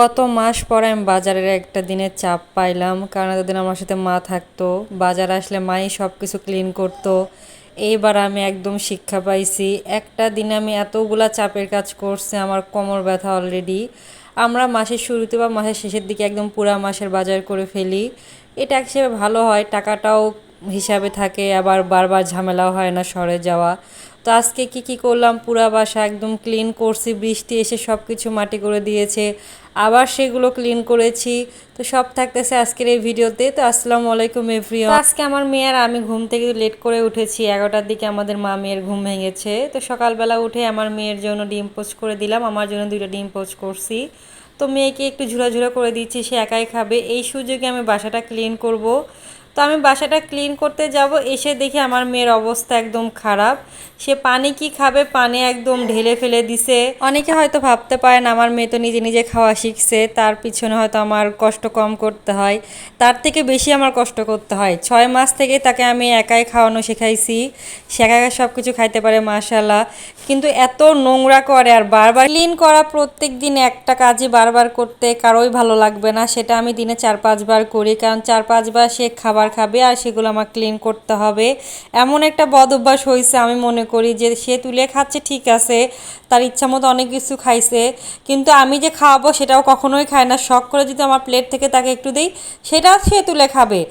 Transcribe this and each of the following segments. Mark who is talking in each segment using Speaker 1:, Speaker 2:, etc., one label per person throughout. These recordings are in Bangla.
Speaker 1: কত মাস পরে আমি বাজারের একটা দিনের চাপ পাইলাম, কারণ এতদিন আমার সাথে মা থাকতো, বাজার আসলে মাই সব কিছু ক্লিন করতো। এইবার আমি একদম শিক্ষা পাইছি, একটা দিনে আমি এতগুলা চাপের কাজ করছি, আমার কোমর ব্যথা অলরেডি আমরা মাসের শুরুতে বা মাসের শেষের দিকে একদম পুরা মাসের বাজার করে ফেলি। এটা এক হিসেবে ভালো হয়, টাকাটাও হিসাবে থাকে, আবার বারবার ঝামেলাও হয় না সরে যাওয়া। তো আজকে কি কি করলাম? পুরা বাসা একদম ক্লিন করছি, বৃষ্টি এসে সব কিছু মাটি করে দিয়েছে, আবার সেগুলো ক্লিন করেছি। তো সব থাকতেছে আজকের এই ভিডিওতে। তো আসসালামু আলাইকুম এভরিওয়ান আজকে আমার মেয়ের আমি ঘুম থেকে লেট করে উঠেছি, এগারোটার দিকে আমাদের মা মেয়ের ঘুম ভেঙেছে। তো সকালবেলা উঠে আমার মেয়ের জন্য ডিম পোস্ট করে দিলাম, আমার জন্য দুইটা ডিম পোস্ট করছি। তো মেয়েকে একটু ঝুড়াঝুড়া করে দিচ্ছি, সে একাই খাবে। এই সুযোগে আমি বাসাটা ক্লিন করব। তো আমি বাসাটা ক্লিন করতে যাব, এসে দেখি আমার মেয়ের অবস্থা একদম খারাপ। সে পানি কি খাবে? পানি একদম ঢেলে ফেলে দিছে। অনেকে হয়তো ভাবতে পারেন, আমার মেয়ে তো নিজে নিজে খাওয়া শিখছে, তার পিছনে হয়তো আমার কষ্ট কম করতে হয়। তার থেকে বেশি আমার কষ্ট করতে হয়। ছয় মাস থেকে তাকে আমি একাই খাওয়ানো শেখাইছি। একা সব কিছু খাইতে পারে মাশাল্লাহ কিন্তু এত নোংরা করে আর বারবার ক্লিন করা প্রত্যেক দিন একটা কাজই বারবার করতে কারোই ভালো লাগবে না। সেটা আমি দিনে চার পাঁচবার করি, কারণ চার পাঁচবার সে খাবার খাবে আর সেগুলো আমার ক্লিন করতে হবে। এমন একটা বদ অভ্যাস হয়েছে আমি মনে করি যে সে তুলে খাচ্ছে, ঠিক আছে। তার ইচ্ছা মতো অনেক কিছু খাইছে, কিন্তু আমি যে খাওয়াবো সেটাও কখনোই খায় না। শখ করে যদি আমার প্লেট থেকে তাকে একটু দিই সেটাও সে তুলে খাবে।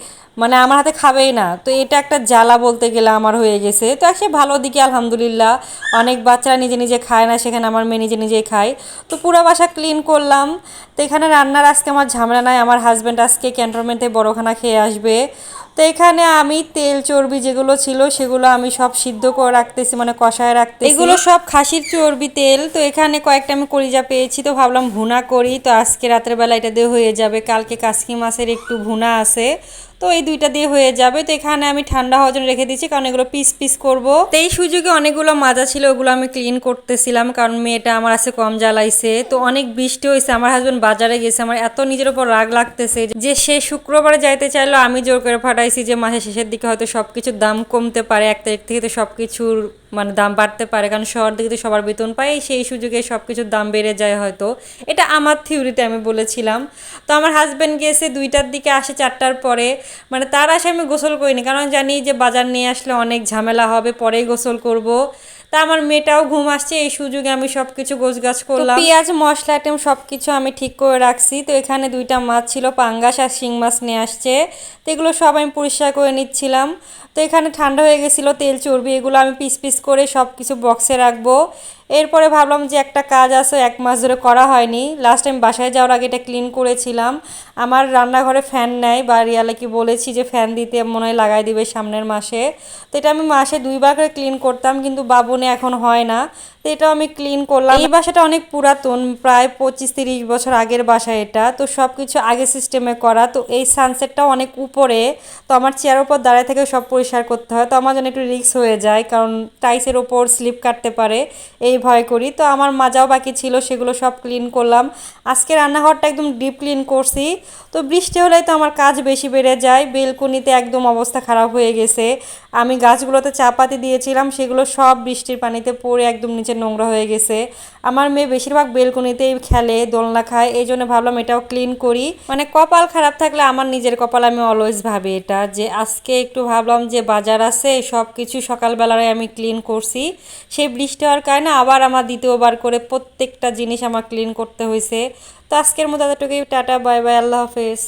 Speaker 1: মানে আমার হাতে খাবেই না। তো এটা একটা জ্বালা বলতে গেলে আমার হয়ে গেছে। তো সে ভালো দিকে, আলহামদুলিল্লাহ। অনেক বাচ্চারা নিজে নিজে খায় না, সেখানে আমার মেয়ে নিজে নিজেই খায়। তো পুরো বাসা ক্লিন করলাম। তো এখানে রান্নার আজকে আমার ঝামেলা নাই। আমার হাজব্যান্ড আজকে ক্যান্টনমেন্টে বড়খানা খেয়ে আসবে। তো এখানে আমি তেল চর্বি যেগুলো ছিল সেগুলো আমি সব সিদ্ধ করে রাখতেছি মানে কষায় রাখতে এগুলো সব খাসির চর্বি তেল, তো এখানে কয়েকটা আমি করিজা পেয়েছি, তো ভাবলাম ভুনা করি, তো আজকে রাতের বেলা এটা দিয়ে হয়ে যাবে, কালকে কাসকি মাছের একটু ভুনা আছে। তো এই দুইটা দিয়ে হয়ে যাবে। তো এখানে আমি ঠান্ডা হওয়ার জন্য রেখে দিচ্ছি কারণ এগুলো পিস পিস করব। তো এই সুযোগে অনেকগুলো মাজা ছিল, ওগুলো আমি ক্লিন করতেছিলাম, কারণ মেয়েটা আমার আছে কম জ্বালাইছে। তো অনেক বৃষ্টি হয়েছে, আমার হাজব্যান্ড বাজারে গেছে, আমার এত নিজের উপর রাগ লাগতেছে যে সে শুক্রবারে যাইতে চাইলো, আমি জোর করে ফাটাইছি যে মাসের শেষের দিকে হয়তো সবকিছুর দাম কমতে পারে, এক তারিখ থেকে তো সবকিছুর মানে দাম বাড়তে পারে, কারণ শহর দিকে তো সবার বেতন পায়, সেই সুযোগে সব কিছুর দাম বেড়ে যায় হয়তো। এটা আমার থিওরিতে আমি বলেছিলাম। তো আমার হাজব্যান্ড গিয়েছে, দুইটার দিকে আসে, চারটার পরে। মানে তার আসে আমি গোসল করিনি, কারণ জানি যে বাজার নিয়ে আসলে অনেক ঝামেলা হবে, পরেই গোসল করব। তা আমার মেয়েটাও ঘুম আসছে এই সুযোগে আমি সব কিছু গোছগাছ করলাম। পেঁয়াজ মশলা আইটেম সব কিছু আমি ঠিক করে রাখছি। তো এখানে দুইটা মাছ ছিল পাঙ্গাস আর শিং মাছ নিয়ে আসছে। তো এগুলো সব আমি পরিষ্কার করে নিচ্ছিলাম। তো এখানে ঠান্ডা হয়ে গেছিল তেল চর্বি এগুলো আমি পিস পিস করে সব কিছু বক্সে রাখব। এরপরে ভাবলাম যে একটা কাজ আছে, এক মাস ধরে করা হয়নি। লাস্ট টাইম বাসায় যাওয়ার আগে এটা ক্লিন করেছিলাম। আমার রান্নাঘরে ফ্যান নেয়, বা কি বলেছি যে ফ্যান দিতে মনে হয় লাগাই দিবে সামনের মাসে। তো এটা আমি মাসে দুইবার করে ক্লিন করতাম, কিন্তু বাবুনে এখন হয় না। এটাও আমি ক্লিন করলাম। এই বাসাটা অনেক পুরাতন, প্রায় পঁচিশ তিরিশ বছর আগের বাসা এটা। তো সব কিছু আগে সিস্টেমে করা। তো এই সানসেটটা অনেক উপরে। তো আমার চেয়ারের ওপর দাঁড়ায় থেকে সব পরিষ্কার করতে হয়। তো আমার জন্য একটু রিস্ক হয়ে যায়, কারণ টাইসের ওপর স্লিপ কাটতে পারে। এই ভয় করি। তো আমার মাজাও বাকি ছিল, সেগুলো সব ক্লিন করলাম। আজকে রান্নাঘরটা একদম ডিপ ক্লিন করছি। তো বৃষ্টি হলে তো আমার কাজ বেশি বেড়ে যায়। বেলকুনিতে একদম অবস্থা খারাপ হয়ে গেছে। আমি গাছগুলোতে চাপাতি দিয়েছিলাম, সেগুলো সব বৃষ্টির পানিতে পড়ে একদম নিচে নোংরা হয়ে গেছে। আমার মেয়ে বেশিরভাগ বেলকুনিতেই খেলে, দোলনা খায়, এই জন্য ভাবলাম এটাও ক্লিন করি। মানে কপাল খারাপ থাকলে আমার নিজের কপাল আমি অলওয়েজ ভাবি এটা, যে আজকে একটু ভাবলাম যে বাজার আছে সব কিছু সকালবেলায় আমি ক্লিন করছি। সেই বৃষ্টি হওয়ার কারণে আবার আমার দ্বিতীয়বার করে প্রত্যেকটা জিনিস আমার ক্লিন করতে হয়েছে তো আজকের মতো এতটুকুই, টাটা বাই বাই আল্লাহ হাফেজ।